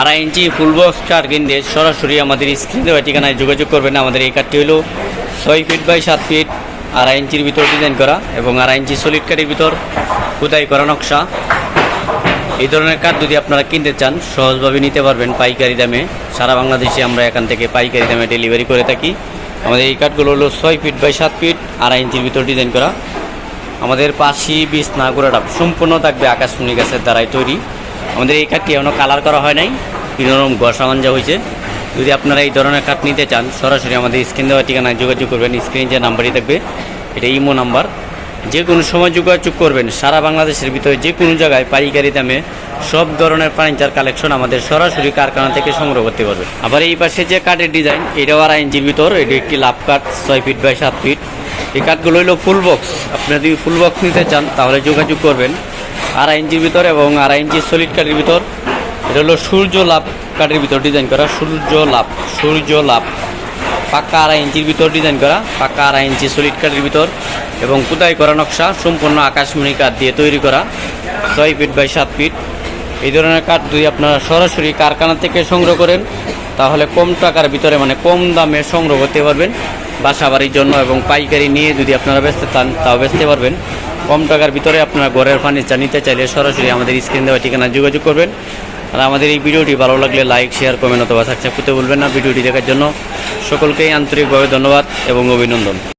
আড়াই ইঞ্চি full box কার কিনতে সরাসরি আমাদের স্ক্রিন দেওয়া ঠিকানায় যোগাযোগ করবেন। আমাদের এই কাঠটি হলো ছয় ফিট বাই সাত ফিট আড়াই ইঞ্চির ভিতর ডিজাইন করা এবং আড়াই ইঞ্চি সলিড কাঠের ভিতর খোদাই করা নকশা। এই ধরনের কাঠ যদি আপনারা কিনতে চান, সহজভাবে নিতে পারবেন পাইকারি দামে। সারা বাংলাদেশে আমরা এখান থেকে পাইকারি দামে ডেলিভারি করে থাকি। আমাদের এই কাঠগুলো হলো ছয় ফিট বাই সাত ফিট আড়াই ইঞ্চির ভিতর ডিজাইন করা। আমাদের পাশি বিছনা গোড়াটা সম্পূর্ণ থাকবে আকাশমণি গাছের দ্বারাই তৈরি। আমাদের এই কাঠটি এখনও কালার করা হয় নাই কীরকম মাঞ্জা হয়েছে। যদি আপনারা এই ধরনের কাঠ নিতে চান, সরাসরি আমাদের স্ক্রিন দেওয়া ঠিকানায় যোগাযোগ করবেন, স্ক্রিন যে নাম্বারই থাকবে, এটা ইমো নাম্বার যে কোনো সময় যোগাযোগ করবেন, সারা বাংলাদেশের ভিতরে যে কোনো জায়গায় পাইকারি দামে সব ধরনের ফার্নিচার কালেকশন আমাদের সরাসরি কারখানা থেকে সংগ্রহ করতে পারবে। আবার এই পাশে যে কাঠের ডিজাইন এটাও আড়াই ইঞ্চির ভিতর, এটি একটি লাভ কাঠ, ছয় ফিট বাই সাত ফিট এই কাঠগুলো হলো ফুল বক্স আপনি যদি ফুল বক্স নিতে চান, তাহলে যোগাযোগ করবেন। আড়াই ইঞ্চির ভিতর এবং আড়াই ইঞ্চি সলিড কাঠের ভিতর। এটা হলো সূর্য লাভ কাঠের ভিতর ডিজাইন করা, সূর্য লাভ সূর্য লাভ। পাক্কা আড়াই ইঞ্চির ভিতর ডিজাইন করা পাক্কা আড়াই ইঞ্চি সলিড কাঠের ভিতর এবং কুদাই করা নকশা, সম্পূর্ণ আকাশমণি কাঠ দিয়ে তৈরি করা, ছয় ফিট বাই সাত ফিট এই ধরনের কাঠ যদি আপনারা সরাসরি কারখানা থেকে সংগ্রহ করেন, তাহলে কম টাকার ভিতরে মানে কম দামে সংগ্রহ করতে পারবেন। বাসা বাড়ির জন্য এবং পাইকারি নিয়ে যদি আপনারা বেচতে চান, তাও বেচতে পারবেন। কম টাকার ভিতরে আপনারা ঘরের ফার্নিচার নিতে চাইলে সরাসরি আমাদের স্ক্রিন দেওয়া ঠিকানা যোগাযোগ করবেন। আর আমাদের এই ভিডিওটি ভালো লাগলে লাইক শেয়ার কমেন্ট অথবা সাবস্ক্রাইব করতে ভুলবেন না। ভিডিওটি দেখার জন্য সকলকেই আন্তরিকভাবে ধন্যবাদ এবং অভিনন্দন।